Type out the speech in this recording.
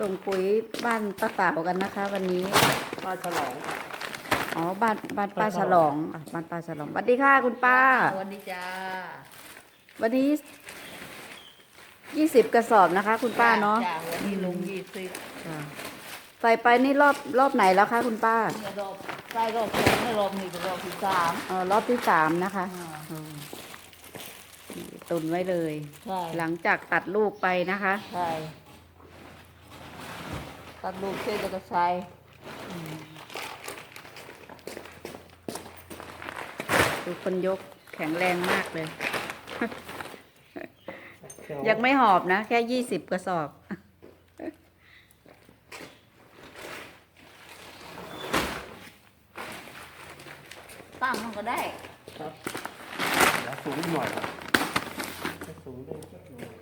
ส่งปุ๋ยบ้านป้าสาวกันนะคะ วันนี้มาฉลอง อ๋อ บ้านบ้านป้าฉลองอะบ้านป้าฉลองสวัสดีค่ะคุณป้า สวัสดีจ้า วันนี้ยี่สิบกระสอบนะคะ คุณป้าเนาะจ้วันนี้ลงยี่สิบค่ะใส่ไปนี่รอบรอบไหนแล้วคะคุณป้าเนี่ยรอบใกล้รอบสองไม่รอบนี้เป็นรอบที่สามเออรอบที่สามนะคะอ่าอืมนี่ตุนไว้เลย ใช่หลังจากตัดลูกไปนะคะ ใช่ ตัดลูกเส้นแล้วก็ใส่ดูคนยกแข็งแรงมากเลย ยังไม่หอบนะ แค่ยี่สิบกระสอบตั้งมันก็ได้ ครับแล้วสูงหน่อยครับจะสูงได้สักหน่อย